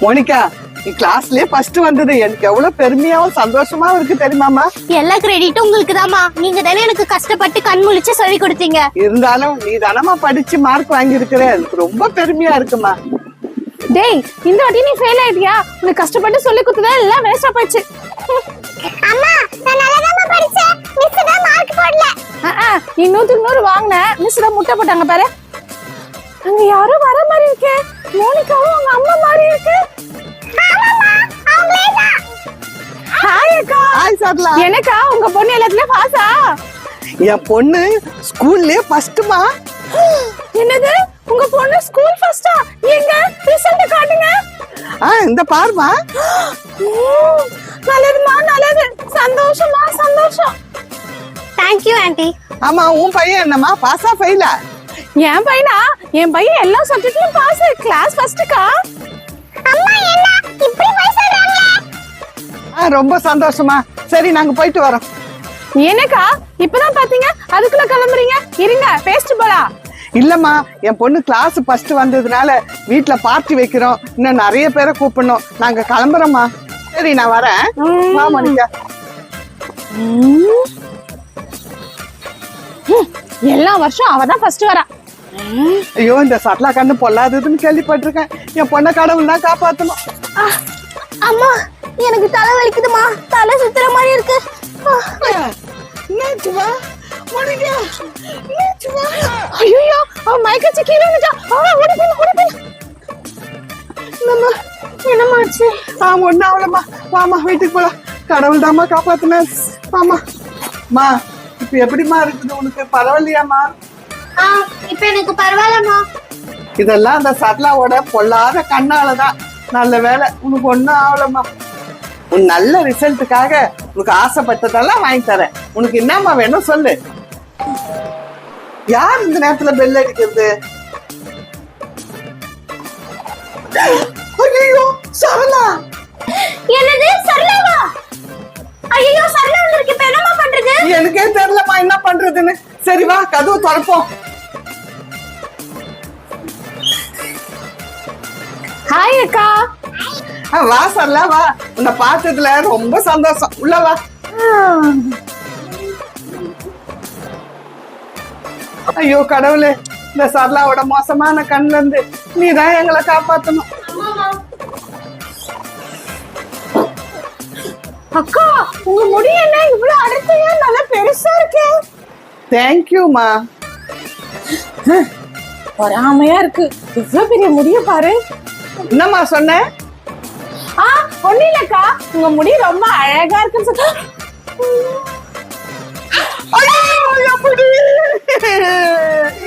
Monica நீ கிளாஸ்லயே first வந்தது. எனக்கு எவ்வளவு பெருமையாவும் சந்தோஷமாவும் இருக்கு தெரியுமாமா எல்லா கிரெடிட்டும் உங்களுக்கு தாமா நீங்க தானே எனக்கு கஷ்டப்பட்டு கண் முழிச்சு சொல்லி கொடுத்தீங்க. இருந்தாலும் நீ தானமா படிச்சு மார்க் வாங்கி இருக்கிற எனக்கு ரொம்ப பெருமையா இருக்குமா டேய் இந்த வாட்டி நீ ஃபெயில் ஆயிட்டியா? உனக்கு கஷ்டப்பட்டு சொல்லி கொடுத்ததா எல்லாம் வேஸ்டா போயிடுச்சு அம்மா நான் நல்லா படிச்சேன். மிஸ் தான் மார்க் போடல. ஆ, ஆ, நீ நூத்துக்கு நூறு வாங்கின. மிஸ் தான் முட்டை போட்டாங்க பாரு. அங்க யாரோ வர மாதிரி இருக்கே. மோனிகாவும் சரலா. எனக்கா? உங்க பொண்ணு எல்லாத்துலயும் பாஸா என் பொண்ணு ஸ்கூல்லயே ஃபர்ஸ்ட்மா. என்னது? உங்க பொண்ணு ஸ்கூல் ஃபர்ஸ்டா எங்க? ரிசல்ட் காட்டுங்க. ஆ இந்த பாருமா நல்லதுமா நல்லது. சந்தோஷமா சந்தோஷம். தேங்க் யூ ஆன்ட்டி ஆமா உன் பையன் என்னம்மா? பாஸா ஃபெயிலா என் பையனா? என் பையன் எல்லா சப்ஜெக்ட்லயும் பாஸ் கிளாஸ் ஃபர்ஸ்ட்க்கா அம்மா என்ன? இப்படி போய் சொல்றாங்களே? ஆ ரொம்ப சந்தோஷமா. சரி நாங்க போயிட்டு வரோம். எனக்கா இப்பதான் பாத்தீங்க? அதுக்குள்ள கிளம்புறீங்க? இருங்க பேஸ்ட் போலாம். இல்லம்மா என் பொண்ணு கிளாஸ் ஃபர்ஸ்ட் வந்ததுனால வீட்ல பார்ட்டி வைக்கிறோம். இன்னும் நிறைய பேரை கூப்பிடணும். நாங்க கிளம்புறோம்மா. சரி நான் வரேன். வா மோனிகா. எல்லா வருஷம் அவ தான் ஃபர்ஸ்ட் வரா. ஐயோ இந்த சட்லா கண்ணு பொல்லாததுன்னு கேள்விப்பட்டிருக்கேன். என் பொண்ணை கடவுள் தான் காப்பாத்தணும் அம்மா. எனக்கு தலை வலிக்குதுமா. தலை சுத்துற மாதிரி இருக்கு. என்னாச்சுமா மோனிகா என்னாச்சுமா ஐயோ அவ மயக்கச்சு கீழே வந்துட்டா அவ ஓடி போய் ஓடி போய் என்னம்மா என்னம்மா ஆச்சு? ஆ ஒன்னும் அவ்வளோம்மா வாமா வீட்டுக்கு போலாம். கடவுள் தாம்மா காப்பாத்தினார் வாமா மா இப்ப எப்படிம்மா இருக்குது உனக்கு? பரவாயில்லையாம்மா? ஆ இப்போ எனக்கு பரவாயில்லம்மா. இதெல்லாம் அந்த சட்லாவோட பொல்லாத கண்ணாலதான் நல்ல வேலை உனக்கு ஒன்றும் ஆகலம்மா. உன் நல்ல ரிசல்ட்டுக்காக உனக்கு ஆசைப்பட்டதெல்லாம் வாங்கி தரேன். உனக்கு என்னம்மா வேணும் சொல்லு. யார் இந்த நேரத்துல பெல் அடிக்கிறது? ஐயோ சரளா. என்னது சரளாவா? ஐயோ சரளா வந்திருக்கு இப்ப என்னம்மா பண்றது? எனக்கே தெரியலம்மா என்ன பண்றதுன்னு. சரி வா கதவு திறப்போம். ஹாய் அக்கா. வா சரளா வா. உன்னை பார்த்ததுல ரொம்ப சந்தோஷம். உள்ள வா. ஐயோ கடவுளே இந்த சரளாவோட மோசமான கண்ணுல இருந்து நீ தான் எங்களை காப்பாத்தணும். அக்கா உங்க முடி என்ன இவ்வளவு அடர்த்தியா? நல்லா பெருசா இருக்கே. தேங்க்யூமா பொறாமையா இருக்கு. இவ்வளவு பெரிய முடிய பாரு. என்னம்மா சொன்ன? ஆ ஒண்ணு இல்லக்கா உங்க முடி ரொம்ப அழகா இருக்குன்னு சொல்ல முடி.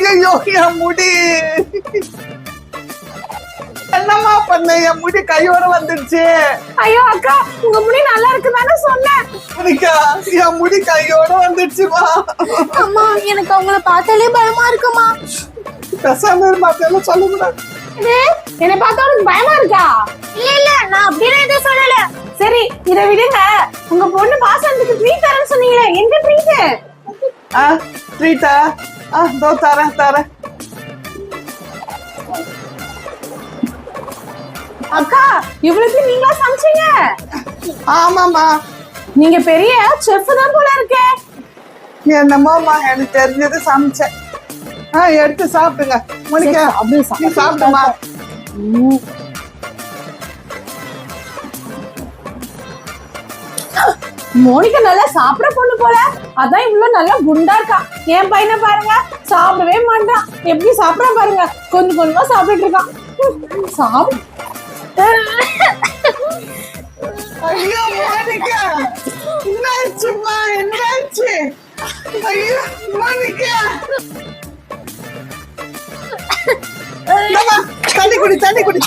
ஐயோ என் முடி. என்னம்மா பண்ண? என் முடி கையோட வந்துடுச்சு ஐயோ அக்கா உங்க முடி நல்லா இருக்கு தானே சொன்னேன். மோனிகா என் முடி கையோட வந்துடுச்சுமா அம்மா எனக்கு அவங்கள பார்த்தாலே பயமா இருக்குமா? பெசாம மாத்தெல்லாம் சொல்லக்கூடாது இது என்னை பார்த்தா உனக்கு பயமா இருக்கா? இல்ல இல்ல நான் அப்படியே எதுவும் சொல்லல. சரி இத விடுங்க. உங்க பொண்ணு பாசனத்துக்கு ட்ரீட் தரேன்னு சொன்னீங்களே எங்க ட்ரீட் ஆ ட்ரீட்டா ஆ தோ தரேன் தரேன். அக்கா இவ்வளவு நீங்களா சமைச்சீங்க? ஆமாம்மா. நீங்க பெரிய செஃப் தான் போல இருக்கே. என்னமோம்மா எனக்கு தெரிஞ்சது சமைச்சேன். ஆ எடுத்து சாப்பிடுங்க. மோனிகா அப்படியே சாப்பிடுமா? மோனிகா நல்லா சாப்பிட பொண்ணு போல. அதான் இவ்வளவு நல்லா குண்டா இருக்கா. என் பையனை பாருங்க சாப்பிடவே மாட்டான். எப்படி சாப்பிடறான் பாருங்க. கொஞ்சம் கொஞ்சமா சாப்பிட்டுட்டு இருக்கான். சாப்பிடு. ஐயோ மோனிகா என்னாச்சும்மா என்னாச்சு? ஐயோ மோனிகா. தண்ணி குடி தண்ணி குடி.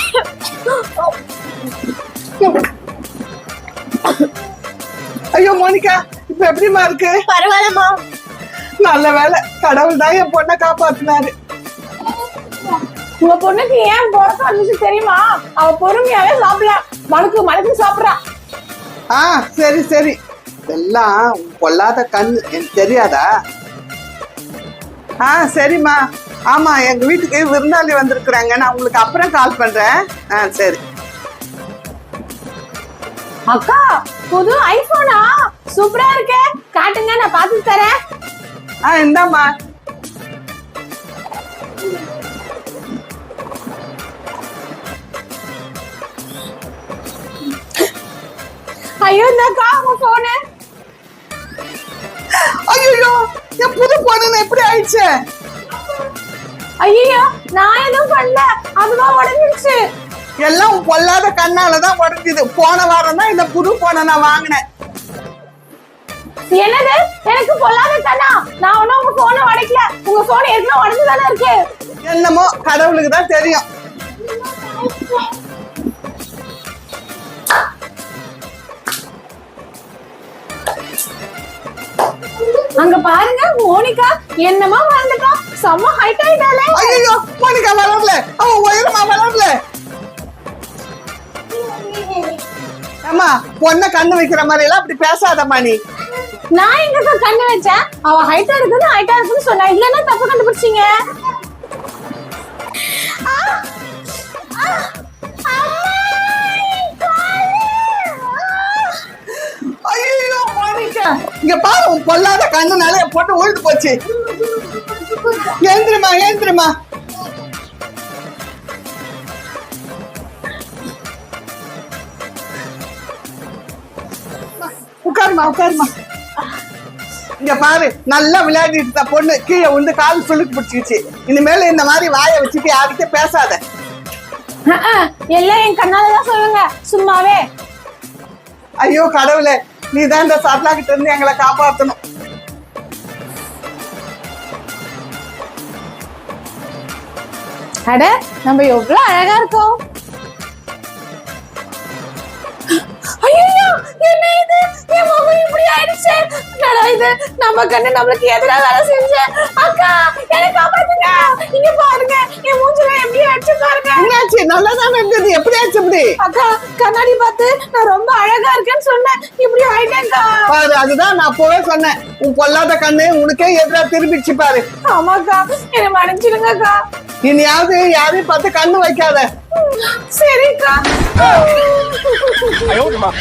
ஐயோ மோனிகா இப்ப எப்படிம்மா இருக்கு? பரவாயில்லம்மா நல்ல வேலை. கடவுள் தான் என் பொண்ணை காப்பாத்தினாரு. உங்க பொண்ணுக்கு ஏன் பிறக்க வந்துச்சு தெரியுமா? அவ பொறுமையாவே சாப்பிடலாம் மணுக்கு மணுக்கு சாப்பிடறா. ஆ சரி சரி. எல்லாம் உன் பொல்லாத கண் எனக்கு தெரியாதா? ஆ சரிம்மா. ஆமா எங்க வீட்டுக்கு விருந்தாளி வந்திருக்கிறாங்க. நான் உங்களுக்கு அப்புறம் கால் பண்றேன். ஆ சரி. அக்கா புது ஐபோனா சூப்பரா இருக்கே. காட்டுங்க நான் பார்த்து தரேன். ஆ இந்தாம்மா. ஐயோ இந்தாக்கா உங்க போனு ஐயோ என் புது பொண்ணு எப்படி ஆயிடுச்சு ஐயோ நான் எதுவும் பண்ணல. அதுதான் உடஞ்சிருச்சு. எல்லாம் பொல்லாத கண்ணால தான் உடஞ்சுது. போன வாரம் தான் இந்த புது போனை நான் வாங்கினேன். என்னது? எனக்கு பொல்லாத கண்ணா? நான் ஒன்னும் உங்க போனை உடைக்கல. உங்க போன் ஏற்கனவே உடஞ்சு தானே இருக்கு. என்னமோ கடவுளுக்கு தான் தெரியும். அங்க பாருங்க மோனிகா என்னமா வளர்ந்துட்டா செம்ம ஹைட் ஆயிட்டாலே ஐயோ மோனிகா வளரல அவன் உயரமா வளரல ஏம்மா பொண்ணை கண்ணு வைக்கிற மாதிரி எல்லாம் அப்படி பேசாதம்மா நீ நான் எங்க கண்ணு வச்சேன்? அவ ஹைட்டா இருக்குது ஹைட்டா இருக்குன்னு சொன்னா இல்லன்னா தப்பு கண்டுபிடிச்சீங்க. ஐயோ மோனிகா இங்க பாரு உன் பொல்லாத கண்ணுனால பொண்ணு உழுது போச்சு. ஏந்திரமா ஏந்திரமா. உட்காருமா உட்காருமா. இங்க பாரு நல்லா விளையாடிட்டு இருந்த பொண்ணு கீழே வந்து கால் சுளுக்கு பிடிச்சிக்கிச்சு. இனிமேல் இந்த மாதிரி வாயை வச்சுட்டு யார்கிட்ட பேசாத. எல்லாம் என் கண்ணால தான் சொல்லுங்க. சும்மாவே. ஐயோ கடவுளே நீ தான் இந்த சரலா கிட்ட இருந்து எங்களை காப்பாத்தணும். அட நம்ம எவ்வளவு அழகா இருக்கோம். ஐயோ என்ன இது? என் முகம் இப்படி ஆயிடுச்சு. என்னடா இது? நம்ம கண்ணு நம்மளுக்கு எதிராக வேலை செஞ்ச. அக்கா என்னை காப்பாத்துங்க. இங்க பாருங்க. என் மூஞ்சில எப்படி அடிச்சு பாருங்க. என்னாச்சு? நல்லா தானே இருந்தது. எப்படி ஆச்சு இப்படி? அக்கா கண்ணாடி பார்த்து நான் ரொம்ப அழகா இருக்கேன்னு சொன்னேன். இப்படி ஆயிட்டேன்க்கா. பாரு அதுதான் நான் அப்பவே சொன்னேன். உன் பொல்லாத கண்ணு உனக்கே எதிரா திரும்பிடுச்சு பாரு. ஆமாக்கா என்னை மன்னிச்சிடுங்கக்கா. इन याद है यार ये पत्ते कांड हुआ क्या रहा सेरिका आयो मा